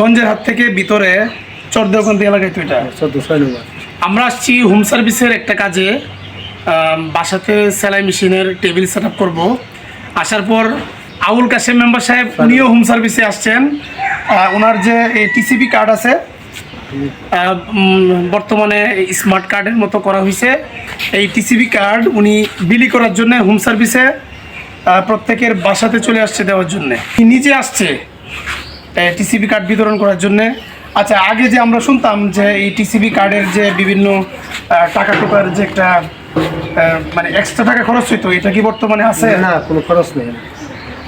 গঞ্জের হাত থেকে ভিতরে চরদেওকান্তি এলাকায় তো এটা। নম্বর আমরা আসছি হোম সার্ভিসের একটা কাজে। বাসাতে সেলাই মেশিনের টেবিল সেট আপ করব। আসার পর আউল কাশেম মেম্বার সাহেব উনিও হোম সার্ভিসে আসছেন। ওনার যে টিসিবি কার্ড আছে বর্তমানে স্মার্ট কার্ডের মতো করা হয়েছে এই টিসিবি কার্ড উনি বিলি করার জন্য হোম সার্ভিসে প্রত্যেকের বাসাতে চলে আসছে দেওয়ার জন্য। নিজে আসছে। টিসিবি কার্ড বিতরণ করার জন্য। আচ্ছা আগে যে আমরা শুনতাম যে এই টিসিবি কার্ডের যে বিভিন্ন টাকা টোকার যে একটা মানে এক্সট্রা টাকা খরচ হইতো এটা কি বর্তমানে আছে? না কোনো খরচ নেই।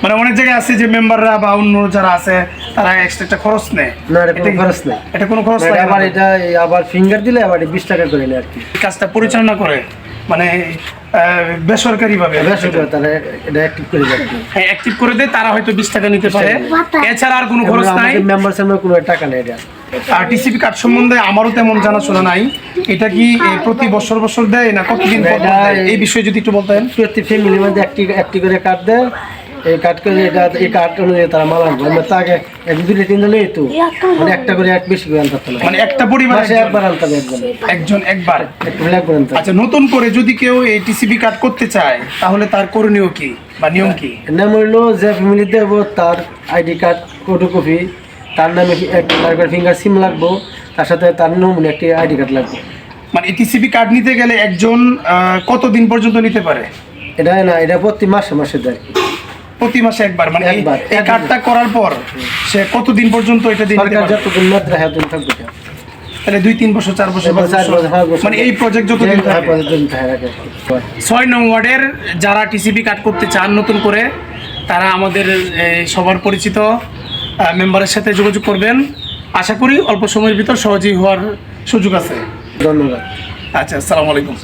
মানে অনেক জায়গায় আছে যে মেম্বাররা বা অন্য যারা আছে তারা এক্সট্রা একটা খরচ নেয়। না এটা কোনো খরচ নেই। এটা কোনো খরচ লাগে আবার এটা আবার ফিঙ্গার দিলে আবার বিশ টাকা করে নেয় আর কি। কাজটা পরিচালনা করে। মানে তারা এটা অ্যাক্টিভ করে অ্যাক্টিভ করে দেয় তারা হয়তো বিশ টাকা নিতে পারে। এছাড়া আর কোনো খরচ নাই। মেম্বার সেম্বার কোনো টাকা নেই এটা আর টিসিপি কার্ড সম্বন্ধে আমারও তেমন জানাশোনা নাই। এটা কি প্রতি বছর বছর দেয় না? কতদিন? এই বিষয়ে যদি একটু বলতেন। প্রতি ফ্যামিলির মধ্যে একটি একটি করে কার্ড দেয়। এই কার্ড করে এটা এই কার্ড অনুযায়ী তারা মাল আনবে আমরা তো আগে এক দুটো তিন দিন তো। মানে একটা করে এক বেশি করে আনতে হবে মানে একটা পরিবারে মাসে একবার আনতে হবে একজন একজন একবার। একটু হলে একবার আনতে আচ্ছা নতুন করে যদি কেউ এই টিসিবি কার্ড করতে চায় তাহলে তার করণীয় কি বা নিয়ম কি? নাম হইল যে ফ্যামিলি দেব তার আইডি কার্ড ফটোকপি তার নামে এক- ফিঙ্গার সিম লাগবো তার সাথে তার নমুনা একটি আইডি কার্ড লাগবে। মানে এই টিসিবি কার্ড নিতে গেলে একজন কতদিন পর্যন্ত নিতে পারে? এটা না এটা প্রতি মাসে মাসে দেয়। প্রতি মাসে একবার মানে এই-। কার্ডটা করার পর সে কতদিন পর্যন্ত এটা দিয়ে হ্যাঁ তাহলে দুই তিন বছর চার বছর। মানে এই প্রজেক্ট যতদিন হ্যাঁ, কি। ছয় নং ওয়ার্ডের যারা টিসিবি কাট করতে চান নতুন করে তারা আমাদের সবার পরিচিত মেম্বারের সাথে যোগাযোগ করবেন। আশা করি অল্প সময়ের ভিতর সহজেই হওয়ার সুযোগ আছে। ধন্যবাদ। আচ্ছা আসসালামু আলাইকুম